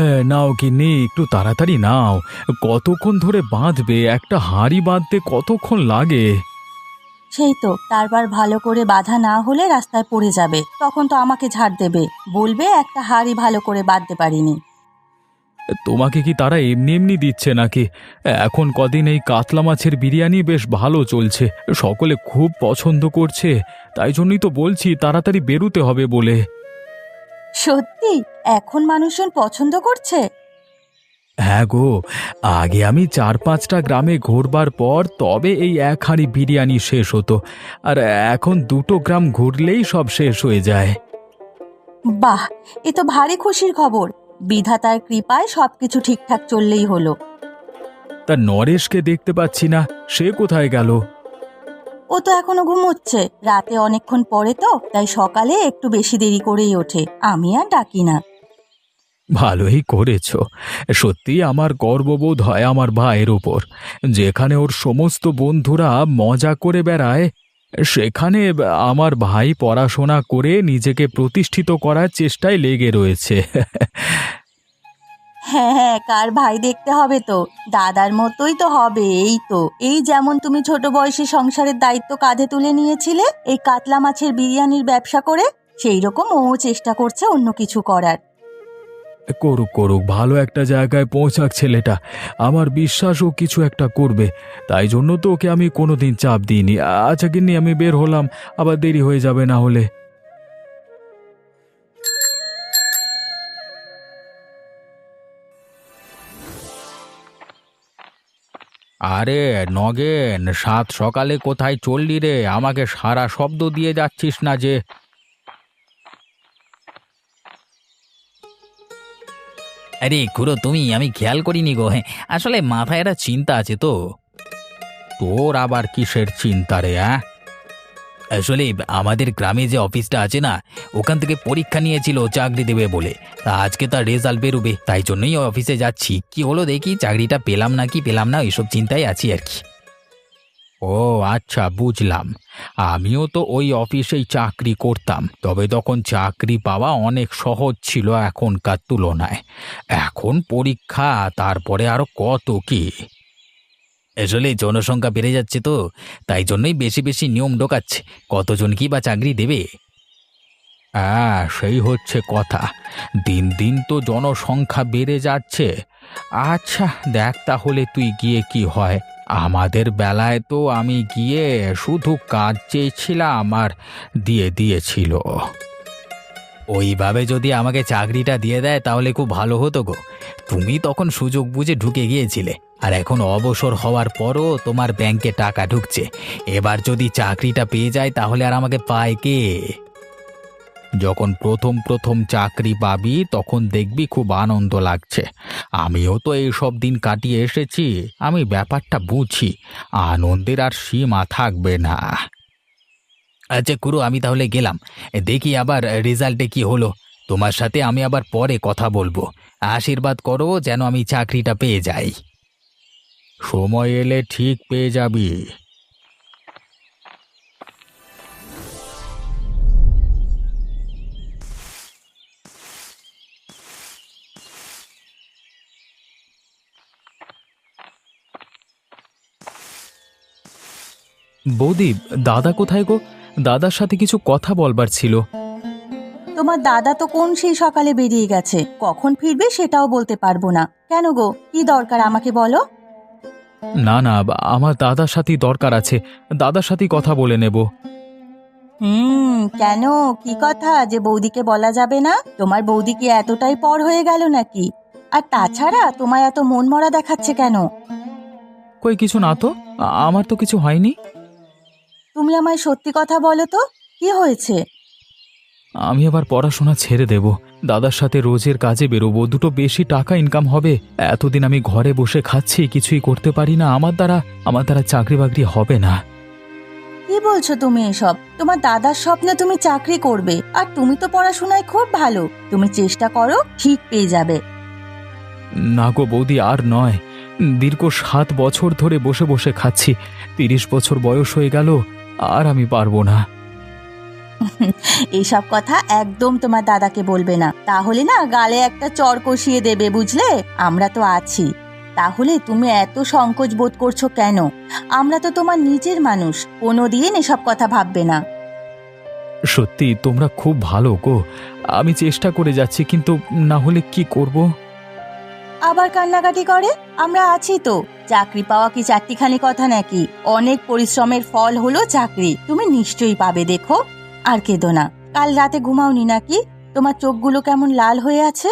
এ, নাও গিন্নি একটু তাড়াতাড়ি নাও। কতক্ষণ ধরে বাঁধবে একটা হাঁড়ি বাঁধতে কতক্ষণ লাগে? সেই তো তারপর ভালো করে বাধা না হলে রাস্তায় পড়ে যাবে। তখন তো আমাকে ঝাড় দেবে। বলবে একটা হাড়ি ভালো করে বাঁধতে পারিনি। তোমাকে কি তারা এমনি এমনি দিচ্ছে নাকি? এখন কদিন এই কাতলা মাছের বিরিয়ানি বেশ ভালো চলছে। সকলে খুব পছন্দ করছে। তাই জন্যই তো বলছি তাড়াতাড়ি বেরুতে হবে বলে। সত্যি? এখন মানুষজন পছন্দ করছে? হ্যাঁ গো আগে আমি চার পাঁচটা গ্রামে ঘুরবার পর তবে এই এক হাঁড়ি বিরিয়ানি শেষ হতো আর এখন দুটো গ্রাম ঘুরলেই সব শেষ হয়ে যায়। বাহ এ তো ভারী খুশির খবর। বিধাতার কৃপায় সবকিছু ঠিকঠাক চললেই হলো। তা নরেশকে দেখতে পাচ্ছি না সে কোথায় গেল? ও তো এখনও ঘুমোচ্ছে। রাতে অনেকক্ষণ পরে তো, তাই সকালে একটু বেশি দেরি করেই ওঠে। আমি আর ডাকি না। ভালোই করেছ। সত্যি আমার গর্ববোধ হয় আমার ভাইয়ের ওপর যেখানে ওর সমস্ত বন্ধুরা মজা করে বেড়ায়, সেখানে আমার ভাই পড়াশোনা করে নিজেকে প্রতিষ্ঠিত করার চেষ্টায় লেগে রয়েছে। হ্যাঁ হ্যাঁ কার ভাই দেখতে হবে তো? দাদার মতোই তো হবে, এই তো। এই যেমন তুমি ছোট বয়সে সংসারের দায়িত্ব কাঁধে তুলে নিয়েছিলে, এই কাতলা মাছের বিরিয়ানির ব্যবসা করে, সেই রকম ও চেষ্টা করছে অন্য কিছু করার। করুক করুক, ভালো একটা জায়গায় পৌঁছাক ছেলেটা। আমার বিশ্বাস ও কিছু একটা করবে। তাই জন্য তো ওকে আমি কোনোদিন চাপ দিইনি। আচ্ছা কিন্নি আমি বের হলাম। আবার দেরি হয়ে যাবে না হলে। আরে নগেন সাত সকালে কোথায় চললি রে? আমাকে সারা শব্দ দিয়ে যাচ্ছিস না যে। আরে খুড়ো তুমি আমি খেয়াল করিনি গো। হ্যাঁ আসলে মাথায় একটা চিন্তা আছে তো। তোর আবার কিসের চিন্তা রে হ্যাঁ আসলে আমাদের গ্রামে যে অফিসটা আছে না, ওখান থেকে পরীক্ষা নিয়েছিল চাকরি দেবে বলে। তা আজকে তার রেজাল্ট বেরোবে, তাই জন্যই অফিসে যাচ্ছি। কি হলো দেখি, চাকরিটা পেলাম না কি পেলাম না এইসব চিন্তায় আছি আর কি। ও আচ্ছা বুঝলাম। আমিও তো ওই অফিসেই চাকরি করতাম, তবে তখন চাকরি পাওয়া অনেক সহজ ছিল এখনকার তুলনায়। এখন পরীক্ষা, তারপরে আরও কত কি? আসলে জনসংখ্যা বেড়ে যাচ্ছে তো, তাই জন্যই বেশি বেশি নিয়ম ঢোকাচ্ছে কতজন কি বা চাকরি দেবে? হ্যাঁ সেই হচ্ছে কথা, দিন দিন তো জনসংখ্যা বেড়ে যাচ্ছে। আচ্ছা দেখ তাহলে তুই গিয়ে কি হয়, আমাদের বেলায় তো আমি গিয়ে শুধু কাজ চেয়েছিলাম আর দিয়ে দিয়েছিল। ওইভাবে যদি আমাকে চাকরিটা দিয়ে দেয় তাহলে খুব ভালো হতো গো। তুমি তখন সুযোগ বুঝে ঢুকে গিয়েছিলে। আর এখন অবসর হওয়ার পরও তোমার ব্যাংকে টাকা ঢুকছে। এবার যদি চাকরিটা পেয়ে যায় তাহলে আর আমাকে পায় কে? যখন প্রথম প্রথম চাকরি পাবি তখন দেখবি খুব আনন্দ লাগছে। আমিও তো এইসব দিন কাটিয়ে এসেছি। আমি ব্যাপারটা বুঝি। আনন্দের আর সীমা থাকবে না। আচ্ছা কুরু, আমি তাহলে গেলাম। দেখি আবার রেজাল্টে কি হলো। তোমার সাথে আমি আবার পরে কথা বলব। আশীর্বাদ করো যেন আমি চাকরিটা পেয়ে যাই। সময় এলে ঠিক পেয়ে যাবি। বৌদি, দাদা কোথায় গো? দাদার সাথে কিছু কথা বলবার ছিল। তোমার দাদা তো কোন সেই সকালে বেরিয়ে গেছে? কখন ফিরবে সেটাও বলতে পারব না। কেন গো? কি দরকার আমাকে বলো? না না আমার দাদার সাথেই দরকার আছে। দাদার সাথেই কথা বলে নেব। হুম কেন? কি কথা? যে বৌদিকে বলা যাবে না? তোমার বৌদি কি এতটাই পর হয়ে গেল নাকি? আর তাছাড়া তোমায় এত মন মরা দেখাচ্ছে কেন? কই কিছু না তো? আ- আমার তো কিছু হয়নি। তুমি আমায় সত্যি কথা বলো তো কি হয়েছে? আমি আবার পড়াশোনা ছেড়ে দেব। দাদার সাথে রোজের কাজে বেরোবো দুটো বেশি টাকা ইনকাম হবে। এতদিন আমি ঘরে বসে খাচ্ছি কিছুই করতে পারি না। আমার দ্বারা আমার দ্বারা চাকরি বাকরি হবে না। কি বলছো তুমি এসব? তোমার দাদার স্বপ্নে তুমি চাকরি করবে আর তুমি তো পড়াশোনায় খুব ভালো। তুমি চেষ্টা করো ঠিক পেয়ে যাবে। না গো বৌদি আর নয়। দীর্ঘ সাত বছর ধরে বসে বসে খাচ্ছি। তিরিশ বছর বয়স হয়ে গেল আর আমি পারব না। এইসব কথা একদম তোমার দাদাকে বলবে না। তাহলে না গালে একটা চর কষিয়ে দেবে বুঝলে? আমরা তো আছি। তাহলে তুমি এত সংকোচ বোধ করছ কেন? আমরা তো তোমার নিজের মানুষ কোনোদিন এসব কথা ভাববে না। সত্যি তোমরা খুব ভালো গো। আমি চেষ্টা করে যাচ্ছি কিন্তু না হলে কি করব? আবার কান্নাকাটি করে? আমরা আছি তো। চাকরি পাওয়া কি চারটিখানি কথা নাকি? অনেক পরিশ্রমের ফল হলো চাকরি। তুমি নিশ্চয়ই পাবে দেখো। আর কেঁদো না। কাল রাতে ঘুমাওনি নাকি? তোমার চোখগুলো কেমন লাল হয়ে আছে?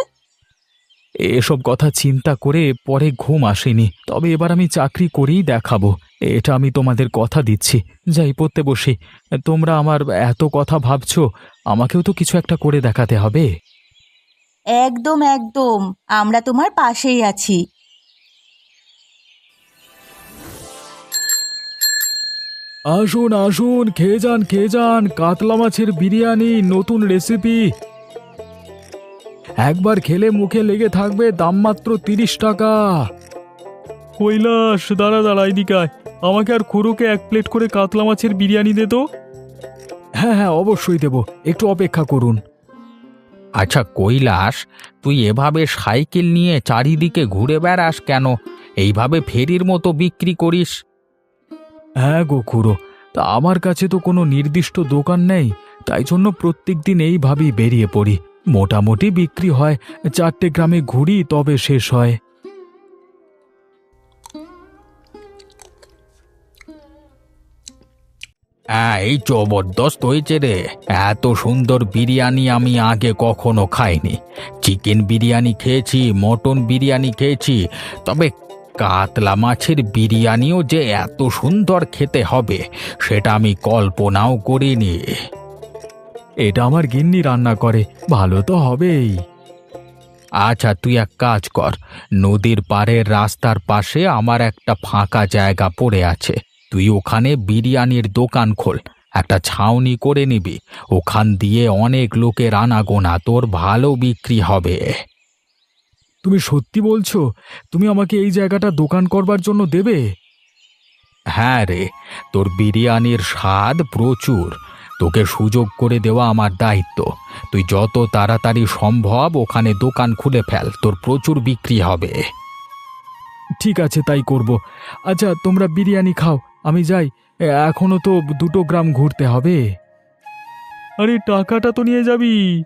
এসব কথা চিন্তা করে পরে ঘুম আসেনি। তবে এবার আমি চাকরি করেই দেখাবো। এটা আমি তোমাদের কথা দিচ্ছি। যাই পড়তে বসি। তোমরা আমার এত কথা ভাবছ আমাকেও তো কিছু একটা করে দেখাতে হবে। একদম একদম। আমরা তোমার পাশেই আছি। আসুন আসুন, খেয়ে যান খেয়ে যান। কাতলা মাছের বিরিয়ানি, নতুন রেসিপি একবার খেলে মুখে লেগে থাকবে দাম মাত্র তিরিশ টাকা। কৈলাস, দাঁড়া দাঁড়া এদিকায় আমাকে আর খুড়োকে এক প্লেট করে কাতলা মাছের বিরিয়ানি দে তো। হ্যাঁ হ্যাঁ অবশ্যই দেব। একটু অপেক্ষা করুন। আচ্ছা কৈলাস, তুই এভাবে সাইকেল নিয়ে চারিদিকে ঘুরে বেড়াস কেন? এইভাবে ফেরির মতো বিক্রি করিস। হ্যাঁ গো খুড়ো, তা আমার কাছে তো কোনো নির্দিষ্ট দোকান নেই, তাই জন্য প্রত্যেক দিন এইভাবেই বেরিয়ে পড়ি। মোটামুটি বিক্রি হয়, চারটে গ্রামে ঘুরি, তবে শেষ হয়। এই জবরদস্ত হয়েছে রে। এত সুন্দর বিরিয়ানি আমি আগে কখনো খাইনি। চিকেন বিরিয়ানি খেয়েছি, মটন বিরিয়ানি খেয়েছি, তবে কাতলা মাছের বিরিয়ানিও যে এত সুন্দর খেতে হবে, সেটা আমি কল্পনাও করিনি। এটা আমার গিন্নি রান্না করে, ভালো তো হবেই। আচ্ছা তুই এক কাজ কর, নদীর পাড়ের রাস্তার পাশে আমার একটা ফাঁকা জায়গা পড়ে আছে, তুই ওখানে বিরিয়ানির দোকান খোল, একটা ছাউনি করে নিবি, ওখান দিয়ে অনেক লোকের আনাগোনা তোর ভালো বিক্রি হবে। তুমি সত্যি বলছো তুমি আমাকে এই জায়গাটা দোকান করবার জন্য দেবে? হ্যাঁ রে তোর বিরিয়ানির স্বাদ প্রচুর। তোকে সুযোগ করে দেওয়া আমার দায়িত্ব। তুই যত তাড়াতাড়ি সম্ভব ওখানে দোকান খুলে ফেল তোর প্রচুর বিক্রি হবে। ঠিক আছে তাই করব। আচ্ছা তোমরা বিরিয়ানি খাও আমি যাই। এ- এখনও তো দুটো গ্রাম ঘুরতে হবে। আরে টাকাটা তো নিয়ে যাবি।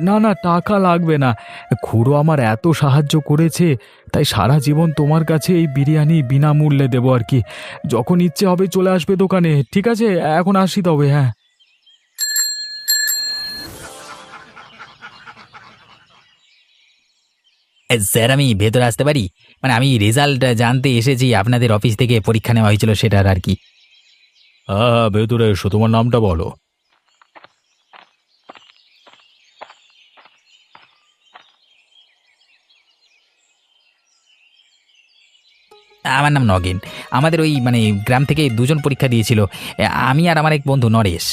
না না টাকা লাগবে না। খুড়ো আমার এত সাহায্য করেছে তাই সারা জীবন তোমার কাছে এই বিরিয়ানি বিনামূল্যে দেবো আর কি। যখন ইচ্ছে হবে চলে আসবে দোকানে ঠিক আছে? এখন আসি তবে হ্যাঁ। স্যার আমি ভেতরে আসতে পারি? মানে আমি রেজাল্ট জানতে এসেছি আপনাদের অফিস থেকে পরীক্ষা নেওয়া হয়েছিল সেটার আর কি। হ্যাঁ হ্যাঁ ভেতরে এসো তোমার নামটা বলো। আমার নাম নগেন। আমাদের ওই মানে গ্রাম থেকে দুজন পরীক্ষা দিয়েছিল। আমি আর আমার এক বন্ধু নরেশ।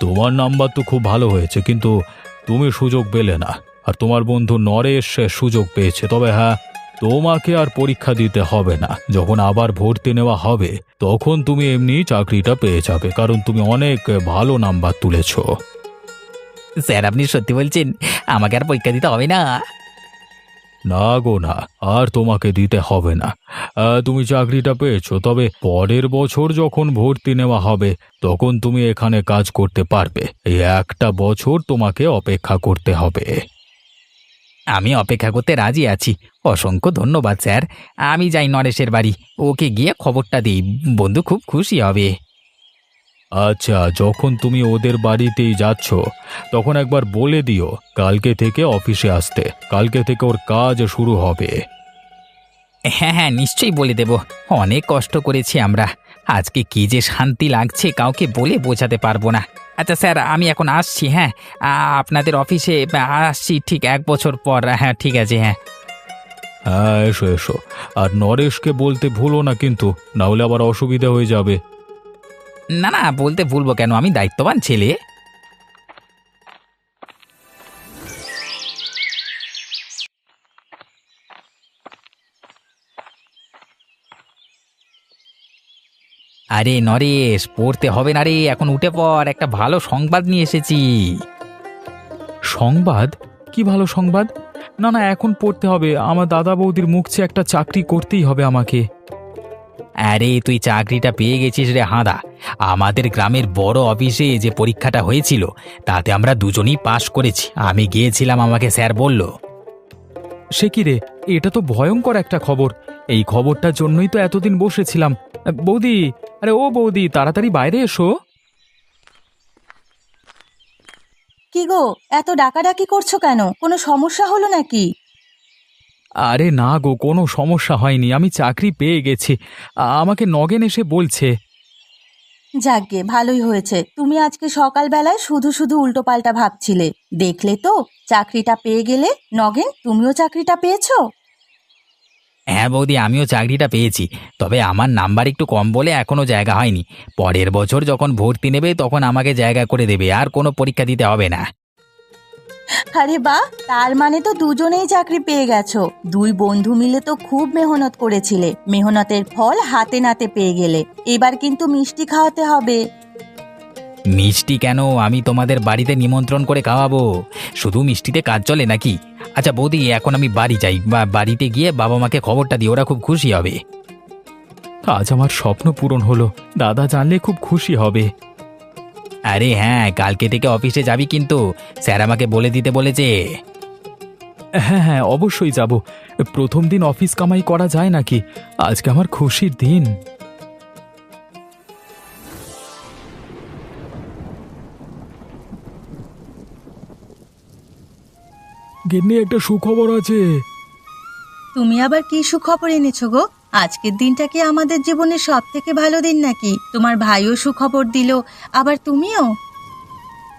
তোমার নাম্বার তো খুব ভালো হয়েছে কিন্তু তুমি সুযোগ পেলে না। আর তোমার বন্ধু নরেশ সে সুযোগ পেয়েছে। তবে হ্যাঁ তোমাকে আর পরীক্ষা দিতে হবে না। যখন আবার ভর্তি নেওয়া হবে তখন তুমি এমনি চাকরিটা পেয়ে যাবে কারণ তুমি অনেক ভালো নাম্বার তুলেছো। স্যার আপনি সত্যি বলছেন আমাকে আর পরীক্ষা দিতে হবে না। না গো না, আর তোমাকে দিতে হবে না। তুমি চাকরিটা পেয়েছ, তবে পরের বছর যখন ভর্তি নেওয়া হবে, তখন তুমি এখানে কাজ করতে পারবে। এই একটা বছর তোমাকে অপেক্ষা করতে হবে। আমি অপেক্ষা করতে রাজি আছি। অসংখ্য ধন্যবাদ, স্যার। আমি যাই নরেশের বাড়ি। ওকে গিয়ে খবরটা দিই। বন্ধু খুব খুশি হবে। আচ্ছা যখন তুমি ওদের বাড়িতেই যাচ্ছ তখন একবার বলে দিও কালকে থেকে অফিসে আসতে। কালকে থেকে ওর কাজ শুরু হবে। হ্যাঁ হ্যাঁ নিশ্চয়ই বলে দেব। অনেক কষ্ট করেছি আমরা। আজকে কি যে শান্তি লাগছে কাউকে বলে বোঝাতে পারব না। আচ্ছা স্যার আমি এখন আসছি হ্যাঁ। আপনাদের অফিসে আসছি ঠিক এক বছর পর হ্যাঁ ঠিক আছে হ্যাঁ। হ্যাঁ এসো এসো। আর নরেশকে বলতে ভুলো না কিন্তু নাহলে আবার অসুবিধা হয়ে যাবে। না না, বলতে ভুলবো কেন? আমি দায়িত্ববান ছেলে। আরে নরেশ, পড়তে হবে না রে, এখন উঠে পড়, একটা ভালো সংবাদ নিয়ে এসেছি। সংবাদ? কি ভালো সংবাদ? না না, এখন পড়তে হবে, আমার দাদা বৌদির মুখ চেয়ে একটা চাকরি করতেই হবে আমাকে। আরে তুই চাকরিটা পেয়ে গেছিস রে হাঁদা। আমাদের গ্রামের বড় অফিসে যে পরীক্ষাটা হয়েছিল তাতে আমরা দুজনেই পাশ করেছি। আমি গিয়েছিলাম আমাকে স্যার বলল। সে কি রে? এটা তো ভয়ঙ্কর একটা খবর। এই খবরটার জন্যই তো এতদিন বসেছিলাম। বৌদি আরে ও বৌদি তাড়াতাড়ি বাইরে এসো। কি গো এত ডাকাডাকি করছ কেন? কোনো সমস্যা হলো নাকি? আরে না গো কোনো সমস্যা হয়নি আমি চাকরি পেয়ে গেছি। আমাকে নগেন এসে বলছে। যাকগে ভালোই হয়েছে। তুমি আজকে সকালবেলায় শুধু শুধু উল্টোপাল্টা ভাবছিলে। দেখলে তো চাকরিটা পেয়ে গেলে নগেন তুমিও চাকরিটা পেয়েছ? হ্যাঁ বৌদি আমিও চাকরিটা পেয়েছি। তবে আমার নাম্বার একটু কম বলে এখনও জায়গা হয়নি। পরের বছর যখন ভর্তি নেবে তখন আমাকে জায়গা করে দেবে আর কোনো পরীক্ষা দিতে হবে না। আরে বাহ তার মানে তো দুজনেই চাকরি পেয়ে গেছো। দুই বন্ধু মিলে তো খুব মেহনত করেছিলে। মেহনতের ফল হাতে নাতে পেয়ে গেলে। এবার কিন্তু মিষ্টি খাওয়াতে হবে। মিষ্টি কেন? আমি তোমাদের বাড়িতে নিমন্ত্রণ করে খাওয়াবো। শুধু মিষ্টিতে কাজ চলে নাকি? আচ্ছা বৌদি, এখন আমি বাড়ি যাই। বা বাড়িতে গিয়ে বাবা মাকে খবরটা দিই ওরা খুব খুশি হবে। আজ আমার স্বপ্ন পূরণ হলো। দাদা জানলে খুব খুশি হবে। আরে হ্যাঁ কালকে থেকে অফিসে যাবি কিন্তু। স্যার আমাকে বলে দিতে বলেছে। হ্যাঁ হ্যাঁ অবশ্যই যাব। প্রথম দিন অফিস কামাই করা যায় নাকি? আজকে আমার খুশির দিন। গিন্নি একটা সুখবর আছে। তুমি আবার কি সুখবর এনেছো গো? আজকের দিনটা কি আমাদের জীবনের সব থেকে ভালো দিন নাকি? তোমার ভাইও সুখবর দিল, আবার তুমিও?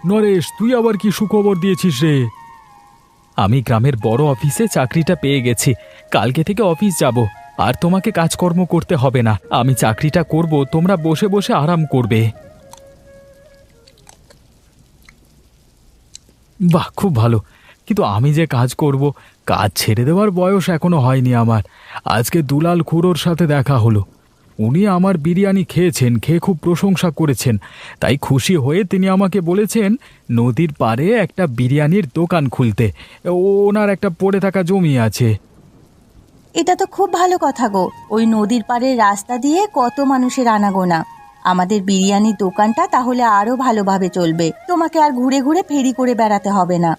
নরেশ, তুই আবার কি সুখবর দিয়েছিস রে? আমি গ্রামের বড় অফিসে চাকরিটা পেয়ে গেছি। কালকে থেকে অফিস যাব, আর তোমাকে কাজকর্ম করতে হবে না। আমি চাকরিটা করব, তোমরা বসে বসে আরাম করবে। বাহ, খুব ভালো। কিন্তু আমি যে কাজ করব কাজ ছেড়ে দেওয়ার বয়স এখনও হয়নি আমার। আজকে দুলাল খুড়োর সাথে দেখা হলো। উনি আমার বিরিয়ানি খেয়েছেন, খেয়ে খুব প্রশংসা করেছেন। তাই খুশি হয়ে তিনি আমাকে বলেছেন, নদীর পাড়ে একটা বিরিয়ানির দোকান খুলতে। ওনার একটা পড়ে থাকা জমি আছে। এটা তো খুব ভালো কথা গো। ওই নদীর পাড়ের রাস্তা দিয়ে কত মানুষের আনাগোনা। আমাদের বিরিয়ানির দোকানটা তাহলে আরও ভালোভাবে চলবে। তোমাকে আর ঘুরে ঘুরে ফেরি করে বেড়াতে হবে না।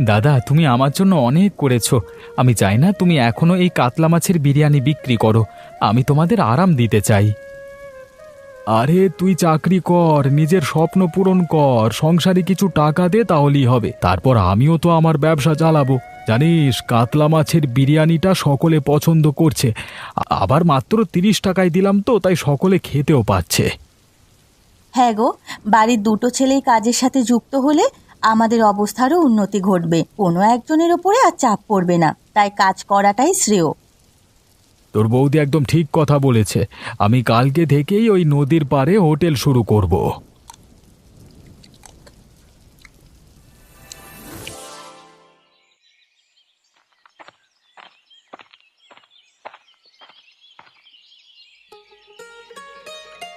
দাদা, তুমি আমার জন্য অনেক করেছ। আমি চাই না তুমি এখনও এই কাতলা মাছের বিরিয়ানি বিক্রি করো। আমি তোমাদের আরাম দিতে চাই। আরে, তুই চাকরি কর, নিজের স্বপ্ন পূরণ কর, সংসারে কিছু টাকা দে তাহলেই হবে। তারপর আমিও তো আমার ব্যবসা চালাবো। জানিস, কাতলা মাছের বিরিয়ানিটা সকলে পছন্দ করছে। আবার মাত্র তিরিশ টাকায় দিলাম তো, তাই সকলে খেতেও পাচ্ছে। হ্যাঁ গো, বাড়ির দুটো ছেলেই কাজের সাথে যুক্ত হলে আমাদের অবস্থারও উন্নতি ঘটবে। কোনো একজনের ওপরে আর চাপ পড়বে না। তাই কাজ করাটাই শ্রেয়। তোর বৌদি একদম ঠিক কথা বলেছে। আমি কালকে থেকেই ওই নদীর পাড়ে হোটেল শুরু করব।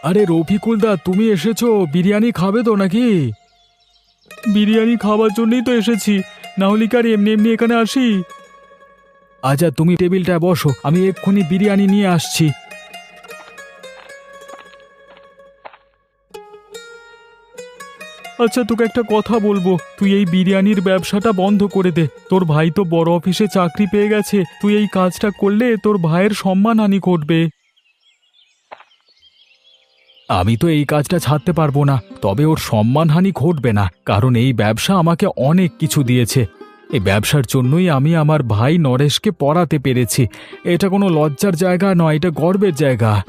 আরে রফিকুল দা, তুমি এসেছ? বিরিয়ানি খাবে তো নাকি? বিরিয়ানি খাওয়ার জন্যই তো এসেছি। না হলে কি আর এমনি এমনি এখানে আসি? আচ্ছা তুমি টেবিলটায় বসো আমি এক্ষুনি বিরিয়ানি নিয়ে আসছি। আচ্ছা তোকে একটা কথা বলব। তুই এই বিরিয়ানির ব্যবসাটা বন্ধ করে দে। তোর ভাই তো বড় অফিসে চাকরি পেয়ে গেছে। তুই এই কাজটা করলে তোর ভাইয়ের সম্মানহানি ঘটবে। আমি তো এই কাজটা ছাড়তে পারব না, তবে ওর সম্মানহানি ঘটবে না, কারণ এই ব্যবসা আমাকে অনেক কিছু দিয়েছে। এই ব্যবসার জন্যই আমি আমার ভাই নরেশকে পড়াতে পেরেছি। এটা কোনো লজ্জার জায়গা নয়, এটা গর্বের জায়গা।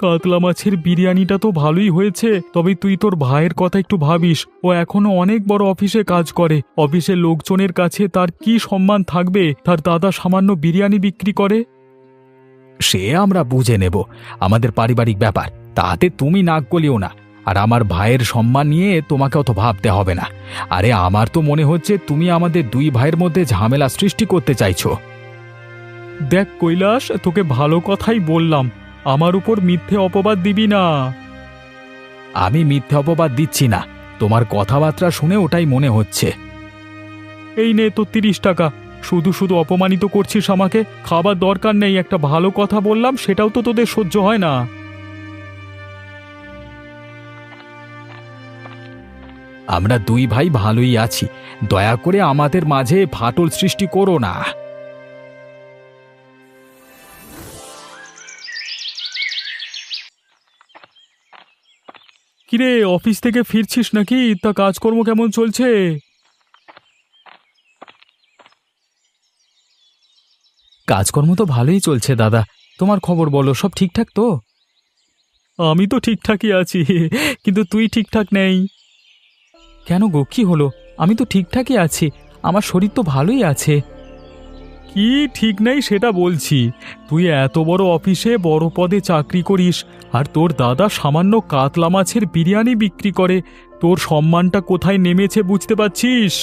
কাতলা মাছের বিরিয়ানিটা তো ভালোই হয়েছে, তবে তুই তোর ভাইয়ের কথা একটু ভাবিস। ও এখনও অনেক বড় অফিসে কাজ করে। অফিসের লোকজনের কাছে তার কি সম্মান থাকবে? তার দাদা সামান্য বিরিয়ানি বিক্রি করে? সে আমরা বুঝে নেব। আমাদের পারিবারিক ব্যাপার, তাতে তুমি নাক গলিও না। আর আমার ভাইয়ের সম্মান নিয়ে তোমাকে অত ভাবতে হবে না। আরে, আমার তো মনে হচ্ছে তুমি আমাদের দুই ভাইয়ের মধ্যে ঝামেলা সৃষ্টি করতে চাইছো। দেখ কৈলাস, তোকে ভালো কথাই বললাম। আমার উপর মিথ্যে অপবাদ দিবি না। আমি মিথ্যে অপবাদ দিচ্ছি না। তোমার কথাবার্তা শুনে ওটাই মনে হচ্ছে। এই নে তোর তিরিশ টাকা। শুধু শুধু অপমানিত করছিস আমাকে? খাবার দরকার নেই, একটা ভালো কথা বললাম, সেটাও তো তোদের সহ্য হয় না। আমরা দুই ভাই ভালোই আছি। দয়া করে আমাদের মাঝে ফাটল সৃষ্টি করো না। কিরে, অফিস থেকে ফিরছিস নাকি? তা কাজকর্ম কেমন চলছে? কাজকর্ম তো ভালোই চলছে দাদা। তোমার খবর বলো সব ঠিকঠাক তো? আমি তো ঠিকঠাকই আছি কিন্তু তুই ঠিকঠাক নেই। কেন গো কি হলো? আমি তো ঠিকঠাকই আছি আমার শরীর তো ভালোই আছে। কি ঠিক নেই সেটা বলছি তুই এত বড় অফিসে বড় পদে চাকরি করিস আর তোর দাদা সামান্য কাতলা মাছের বিরিয়ানি বিক্রি করে তোর সম্মানটা কোথায় নেমেছে বুঝতে পারছিস?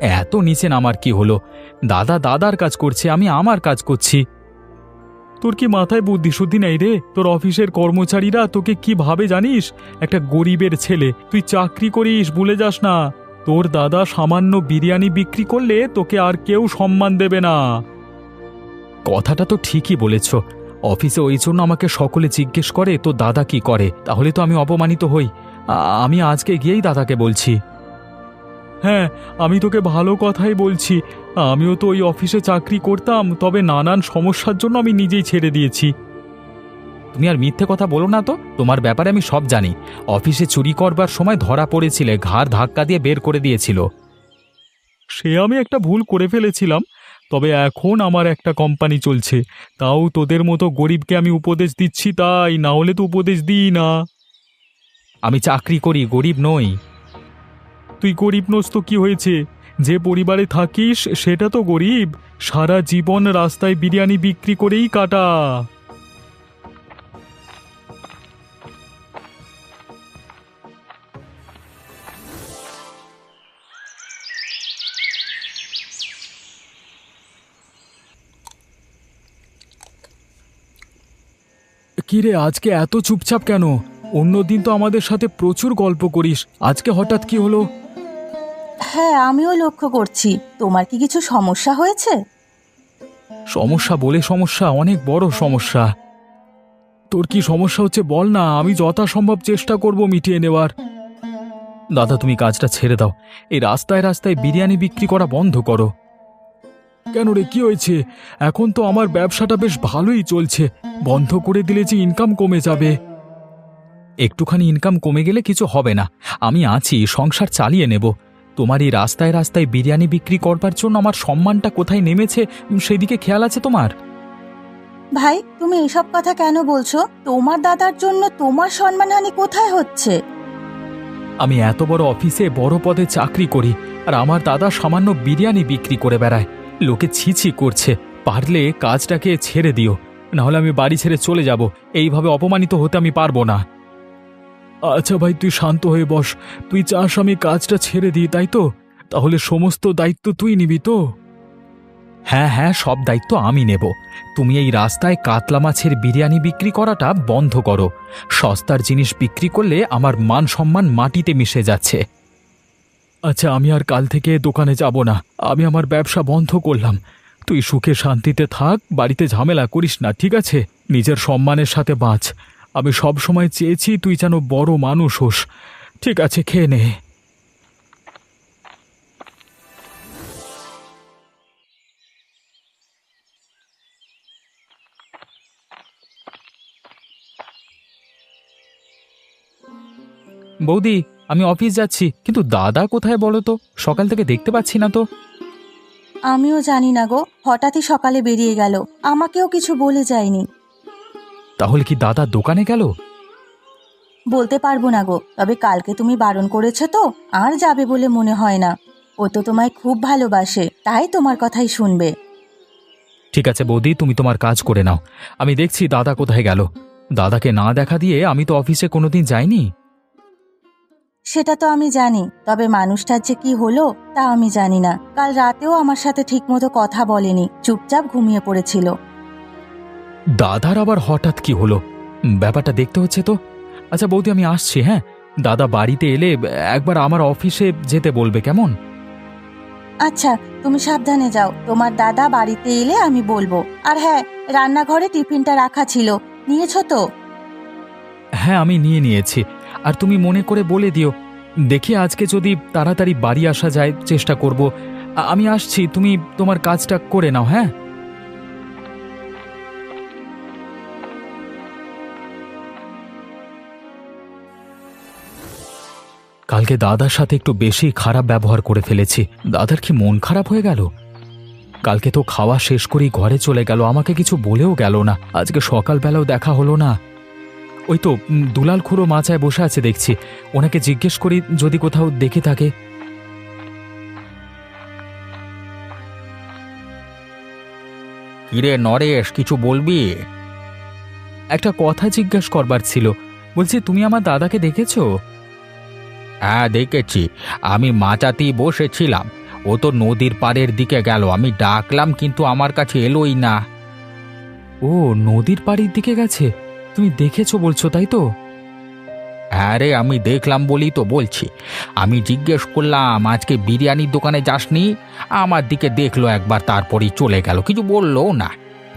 এত নিচে নামার কি হলো? দাদা দাদার কাজ করছে, আমি আমার কাজ করছি। তোর কি মাথায় বুদ্ধি শুদ্ধি নেই রে? তোর অফিসের কর্মচারীরা তোকে কি ভাবে জানিস? একটা গরিবের ছেলে, তুই চাকরি করিস, ভুলে যাস না। তোর দাদা সামান্য বিরিয়ানি বিক্রি করলে তোকে আর কেউ সম্মান দেবে না। কথাটা তো ঠিকই বলেছ। অফিসে ওই জন্য আমাকে সকলে জিজ্ঞেস করে তো দাদা কি করে? তাহলে তো আমি অপমানিত হই। আমি আজকে গিয়েই দাদাকে বলছি। হ্যাঁ আমি তোকে ভালো কথাই বলছি। আমিও তো ওই অফিসে চাকরি করতাম, তবে নানান সমস্যার জন্য আমি নিজেই ছেড়ে দিয়েছি। তুমি আর মিথ্যে কথা বলো না তো, তোমার ব্যাপারে আমি সব জানি। অফিসে চুরি করবার সময় ধরা পড়েছিলে, ঘাড় ধাক্কা দিয়ে বের করে দিয়েছিল। সে আমি একটা ভুল করে ফেলেছিলাম, তবে এখন আমার একটা কোম্পানি চলছে। তাও তোদের মতো গরিবকে আমি উপদেশ দিচ্ছি তাই, না হলে তো উপদেশ দিই না। আমি চাকরি করি, গরিব নই। তুই গরিব নোস তো কি হয়েছে? যে পরিবারে থাকিস, সেটা তো গরিব। সারা জীবন রাস্তায় বিরিয়ানি বিক্রি করেই কাটা। কিরে, আজকে এত চুপচাপ কেন? অন্যদিন তো আমাদের সাথে প্রচুর গল্প করিস। আজকে হঠাৎ কি হলো? হ্যাঁ আমিও লক্ষ্য করছি। তোমার কি কিছু সমস্যা হয়েছে? সমস্যা বলে সমস্যা, অনেক বড় সমস্যা। তোর কি সমস্যা হচ্ছে বল না, আমি যথাসম্ভব চেষ্টা করব মিটিয়ে নেওয়ার। দাদা, তুমি কাজটা ছেড়ে দাও। এই রাস্তায় রাস্তায় বিরিয়ানি বিক্রি করা বন্ধ করো। কেন রে, কি হয়েছে? এখন তো আমার ব্যবসাটা বেশ ভালোই চলছে। বন্ধ করে দিলে যে ইনকাম কমে যাবে। একটুখানি ইনকাম কমে গেলে কিছু হবে না। আমি আছি, সংসার চালিয়ে নেব। তোমার এই রাস্তায় রাস্তায় বিরিয়ানি বিক্রি করবার জন্য আমার সম্মানটা কোথায় নেমেছে? সেদিকে খেয়াল আছে তোমার? ভাই তুমি এসব কথা কেন বলছো? তোমার দাদার জন্য তোমার সম্মানহানি কোথায় হচ্ছে? আমি এত বড় অফিসে বড় পদে চাকরি করি আর আমার দাদা সামান্য বিরিয়ানি বিক্রি করে বেড়ায়। লোকে ছিছি করছে। পারলে কাজটাকে ছেড়ে দিও। নাহলে আমি বাড়ি ছেড়ে চলে যাব। এইভাবে অপমানিত হতে আমি পারব না। আচ্ছা ভাই, তুই শান্ত হয়ে বস। তুই চাস আমি কাজটা ছেড়ে দিই, তাই তো? তাহলে সমস্ত দায়িত্ব তুই নিবি তো? হ্যাঁ হ্যাঁ সব দায়িত্ব আমি নেব। তুমি এই রাস্তায় কাতলা মাছের বিরিয়ানি বিক্রি করাটা বন্ধ করো। সস্তার জিনিস বিক্রি করলে আমার মান সম্মান মাটিতে মিশে যাচ্ছে। আচ্ছা আমি আর কাল থেকে দোকানে যাব না। আমি আমার ব্যবসা বন্ধ করলাম। তুই সুখে শান্তিতে থাক, বাড়িতে ঝামেলা করিস না, ঠিক আছে? নিজের সম্মানের সাথে বাঁচ। আমি সব সময় চেয়েছি তুই যেন বড় মানুষ হোস। ঠিক আছে, খেয়ে নে। বৌদি, আমি অফিস যাচ্ছি, কিন্তু দাদা কোথায় বলো তো? সকাল থেকে দেখতে পাচ্ছি না তো। আমিও জানি না গো, হঠাৎই সকালে বেরিয়ে গেল। আমাকেও কিছু বলে যায়নি। তাহলে কি দাদা দোকানে গেল? বলতে পারব না গো তবে কালকে তুমি বারণ করেছ তো আর যাবে বলে মনে হয় না। ও তো তোমায় খুব ভালোবাসে তাই তোমার কথাই শুনবে। ঠিক আছে বৌদি তুমি তোমার কাজ করে নাও। আমি দেখছি দাদা কোথায় গেল। দাদাকে না দেখা দিয়ে আমি তো অফিসে কোনোদিন যাইনি। সেটা তো আমি জানি তবে মানুষটার যে কি হলো তা আমি জানি না। কাল রাতেও আমার সাথে ঠিকমতো কথা বলেনি চুপচাপ ঘুমিয়ে পড়েছিল। দাদার আবার হঠাৎ কি হলো? ব্যাপারটা দেখতে হচ্ছে তো। আচ্ছা বৌদি আমি আসছি হ্যাঁ? দাদা বাড়িতে এলে একবার আমার অফিসে যেতে বলবে কেমন? আচ্ছা তুমি সাবধানে যাও। তোমার দাদা বাড়িতে এলে আমি বলব। আর হ্যাঁ রান্নাঘরে টিফিনটা রাখা ছিল। নিয়েছো তো? হ্যাঁ আমি নিয়ে নিয়েছি। আর তুমি মনে করে বলে দিও। দেখি আজকে যদি তাড়াতাড়ি বাড়ি আসা যায় চেষ্টা করব। আমি আসছি তুমি তোমার কাজটা করে নাও হ্যাঁ? কালকে দাদার সাথে একটু বেশি খারাপ ব্যবহার করে ফেলেছি। দাদার কি মন খারাপ হয়ে গেল? কালকে তো খাওয়া শেষ করেই ঘরে চলে গেল, আমাকে কিছু বলেও গেল না। আজকে সকালবেলাও দেখা হলো না। ওই তো দুলাল খুঁড়ো মাচায় বসে আছে দেখছি। ওনাকে জিজ্ঞেস করি যদি কোথাও দেখে থাকে। কিরে নরেশ, কিছু বলবি? একটা কথা জিজ্ঞেস করবার ছিল। বলছি, তুমি আমার দাদাকে দেখেছ? হ্যাঁ দেখেছি। আমি মাচাতেই বসেছিলাম। ও তো নদীর পাড়ের দিকে গেল। আমি ডাকলাম কিন্তু আমার কাছে এলোই না। ও নদীর পাড়ির দিকে গেছে? তুমি দেখেছ বলছো তাই তো? হ্যাঁ রে আমি দেখলাম বলেই তো বলছি। আমি জিজ্ঞেস করলাম আজকে বিরিয়ানির দোকানে যাসনি? আমার দিকে দেখল একবার তারপরেই চলে গেল। কিছু বলল না।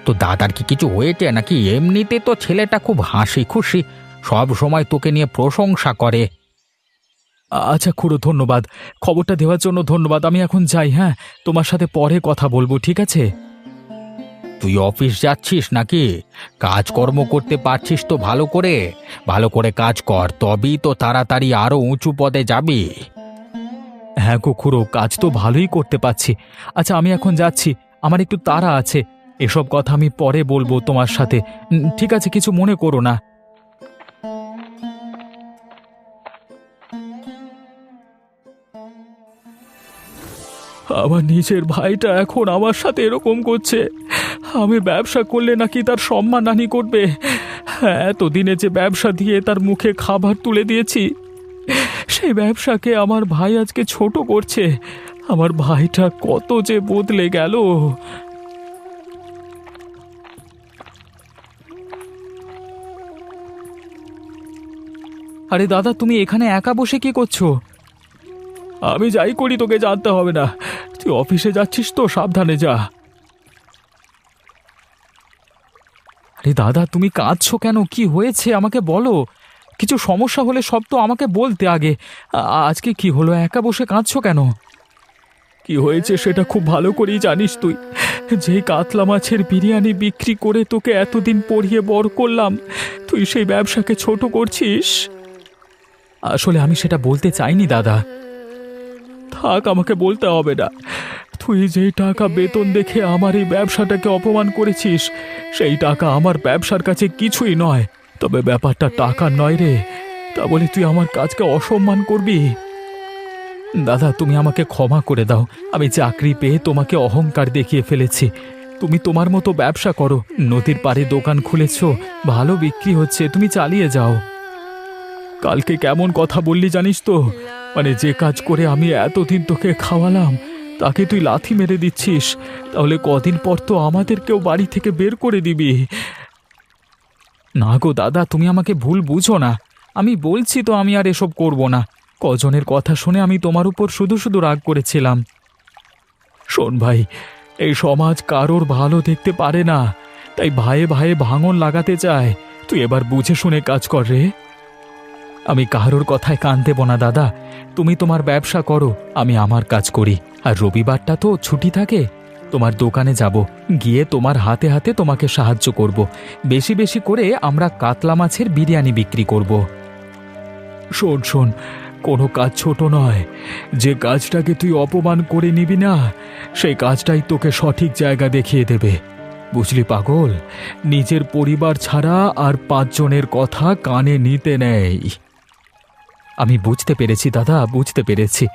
তো দাদার কি কিছু হয়েছে নাকি? এমনিতে তো ছেলেটা খুব হাসি খুশি। সব সময় তোকে নিয়ে প্রশংসা করে। আচ্ছা খুড়ো, ধন্যবাদ। খবরটা দেওয়ার জন্য ধন্যবাদ। আমি এখন যাই হ্যাঁ? তোমার সাথে পরে কথা বলব, ঠিক আছে? তুই অফিস যাচ্ছিস নাকি? কাজকর্ম করতে পারছিস তো ভালো করে? ভালো করে কাজ কর, তবেই তো তাড়াতাড়ি আরও উঁচু পদে যাবি। হ্যাঁ গো খুড়ো, কাজ তো ভালোই করতে পারছি। আচ্ছা আমি এখন যাচ্ছি। আমার একটু তাড়া আছে। এসব কথা আমি পরে বলব তোমার সাথে। ঠিক আছে, কিছু মনে করো না। আমার নিজের ভাইটা এখন আমার সাথে এরকম করছে। আমি ব্যবসা করলে নাকি তার সম্মানহানি করবে। হ্যাঁ, এতদিনে যে ব্যবসা দিয়ে তার মুখে খাবার তুলে দিয়েছি সেই ব্যবসাকে আমার ভাই আজকে ছোট করছে। আমার ভাইটা কত যে বদলে গেল। আরে দাদা তুমি এখানে একা বসে কি করছ? আমি যাই করি, তোকে জানতে হবে না। তুই অফিসে যাচ্ছিস তো, সাবধানে যা। আরে দাদা, তুমি কাঁদছো কেন? কি হয়েছে? আমাকে বলো। কিছু সমস্যা হলে সব তো আমাকে বলতে আগে। আজকে কি হলো? একা বসে কাঁদছো কেন? কি হয়েছে সেটা খুব ভালো করেই জানিস তুই। যেই কাতলা মাছের বিরিয়ানি বিক্রি করে তোকে এতদিন পড়িয়ে বড় করলাম, তুই সেই ব্যবসাকে ছোট করছিস? আসলে আমি সেটা বলতে চাইনি, দাদা। থাক, আমাকে বলতে হবে না। তুই যেই টাকা বেতন দেখে আমার এই ব্যবসাটাকে অপমান করেছিস, সেই টাকা আমার ব্যবসার কাছে কিছুই নয়। তবে ব্যাপারটা টাকা নয় রে। তা বলে তুই আমার কাজকে অসম্মান করবি? দাদা, তুমি আমাকে ক্ষমা করে দাও। আমি চাকরি পেয়ে তোমাকে অহংকার দেখিয়ে ফেলেছি। তুমি তোমার মতো ব্যবসা করো। নদীর পাড়ে দোকান খুলেছ, ভালো বিক্রি হচ্ছে, তুমি চালিয়ে যাও। কালকে কেমন কথা বললি জানিস তো? মানে যে কাজ করে আমি এতদিন তোকে খাওয়ালাম, তাকে তুই লাথি মেরে দিচ্ছিস, তাহলে কদিন পর তো আমাদেরকেও বাড়ি থেকে বের করে দিবি। না গো দাদা, তুমি আমাকে ভুল বুঝো না। আমি বলছি তো আমি আর এসব করব না। কজনের কথা শুনে আমি তোমার উপর শুধু শুধু রাগ করেছিলাম। শোন ভাই, এই সমাজ কারোর ভালো দেখতে পারে না, তাই ভাইয়ে ভাইয়ে ভাঙন লাগাতে চায়। তুই এবার বুঝে শুনে কাজ কর রে। আমি কারোর কথায় কান দেব না, দাদা। তুমি তোমার ব্যবসা করো, আমি আমার কাজ করি। আর রবিবারটা তো ছুটি থাকে, তোমার দোকানে যাব। গিয়ে তোমার হাতে হাতে তোমাকে সাহায্য করব। বেশি বেশি করে আমরা কাতলা মাছের বিরিয়ানি বিক্রি করব। শোন শোন, কোনো কাজ ছোট নয়। যে কাজটাকে তুই অপমান করে নিবি না, সেই কাজটাই তোকে সঠিক জায়গা দেখিয়ে দেবে। বুঝলি, পাগল? নিজের পরিবার ছাড়া আর পাঁচজনের কথা কানে নিতে নেই। আমি বুঝতে পেরেছি, দাদা, বুঝতে পেরেছি।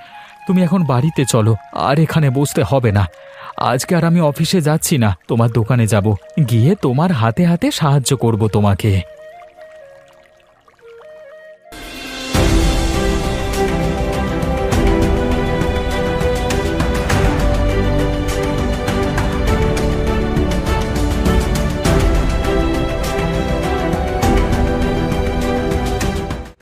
তুমি এখন বাড়িতে চলো, আর এখানে বসতে হবে না। আজকে আর আমি অফিসে যাচ্ছি না, তোমার দোকানে যাব। গিয়ে তোমার হাতে হাতে সাহায্য করব তোমাকে।